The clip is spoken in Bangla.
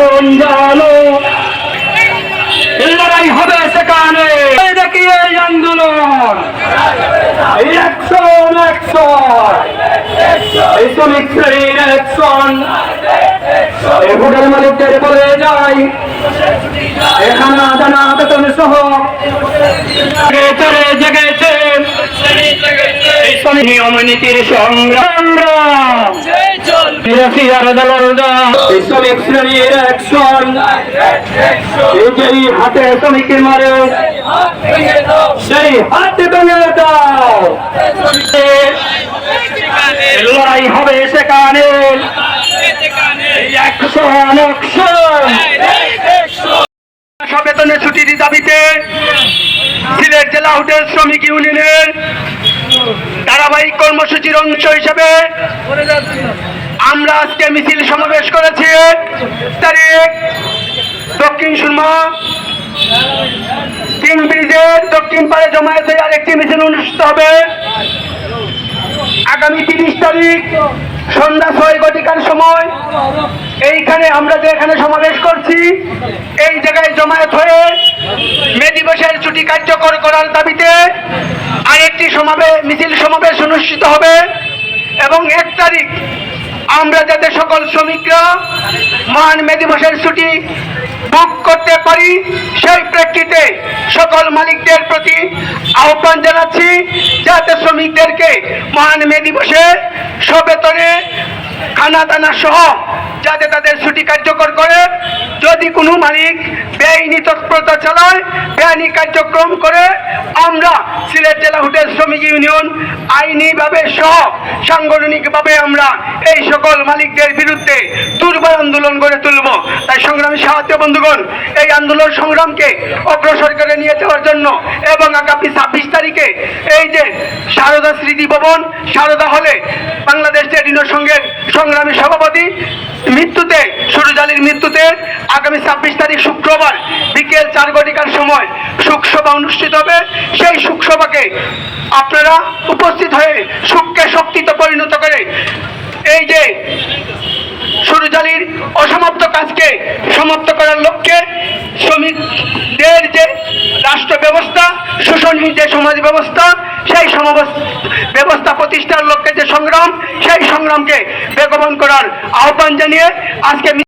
আগুন জালো লড়াই হবে সেখানে। দেখি এই আন্দোলন। এই অ্যাকশন শ্রমিক শ্রেণির অ্যাকশন হোটেল মালিকদের বলে যাই। এখানে জানা বেতন সহ। জেগেছে নিয়ম নীতির সংগ্রাম। বিরাশিয়ার দলদা এই শ্রমিক শ্রেণির অ্যাকশন এই যেই হাতে শ্রমিকে মারে। সেই হাতে ভেঙে দাও। লড়াই হবে সেখানে। অ্যাকশন অ্যাকশন সবেতনে ছুটির দাবিতে সিলেট জেলা হোটেল শ্রমিক ইউনিয়নের ধারাবাহিক কর্মসূচির অংশ হিসেবে আমরা আজকে মিছিল সমাবেশ করেছি। তারিখ দক্ষিণ সুরমা কিং ব্রিজের দক্ষিণ পাড়ে জমায়েতে আরেকটি মিছিল অনুষ্ঠিত হবে। আগামী তিরিশ তারিখ সন্ধ্যা ছয় ঘটিকার সময়। এইখানে আমরা যে এখানে সমাবেশ করছি, এই জায়গায় জমায়েত হয়ে মে দিবসের ছুটি কার্যকর করার দাবিতে আরেকটি সমাবেশ মিছিল সমাবেশ অনুষ্ঠিত হবে এবং এক তারিখ আমরা যাতে সকল শ্রমিকরা মহান মে দিবসের ছুটি বুক করতে পারি, সেই প্রেক্ষিতে সকল মালিকদের প্রতি আহ্বান জানাচ্ছি যাতে শ্রমিকদেরকে মহান মে দিবসে সবেতনে খানা দানা সহ যাতে তাদের ছুটি কার্যকর করে। যদি কোনো মালিক বেআইনি তৎপরতা চালায় বেআইনি কার্যক্রম করে আমরা সিলেট জেলা হোটেল শ্রমিক ইউনিয়ন আইনিভাবে সহ সাংগঠনিকভাবে আমরা এই সকল মালিকদের বিরুদ্ধে দুর্বার আন্দোলন গড়ে তুলব। তাই সংগ্রামী সাহায্য বন্ধুগণ, এই আন্দোলন সংগ্রামকে অগ্রসর করে নিয়ে যাওয়ার জন্য এবং আগামী ছাব্বিশ তারিখে এই যে সারদা স্মৃতি ভবন, সারদা হলে বাংলাদেশ ট্রেড সংঘের সংগ্রামী সভাপতি আগামী ছাব্বিশ তারিখ শুক্রবার বিকেল চার ঘটিকার সময় শোকসভা অনুষ্ঠিত হবে। সেই শোকসভাকে আপনারা উপস্থিত হয়ে সুখকে শক্তিতে পরিণত করে এই যে সুরজালির অসমাপ্ত কাজকে সমাপ্ত করার লক্ষ্যে শ্রমিকদের যে রাষ্ট্র ব্যবস্থা, শোষণহীন যে সমাজ ব্যবস্থা, সেই ব্যবস্থা প্রতিষ্ঠার লক্ষ্যে যে সংগ্রাম, সেই সংগ্রামকে বেগবান করার আহ্বান জানিয়ে আজকে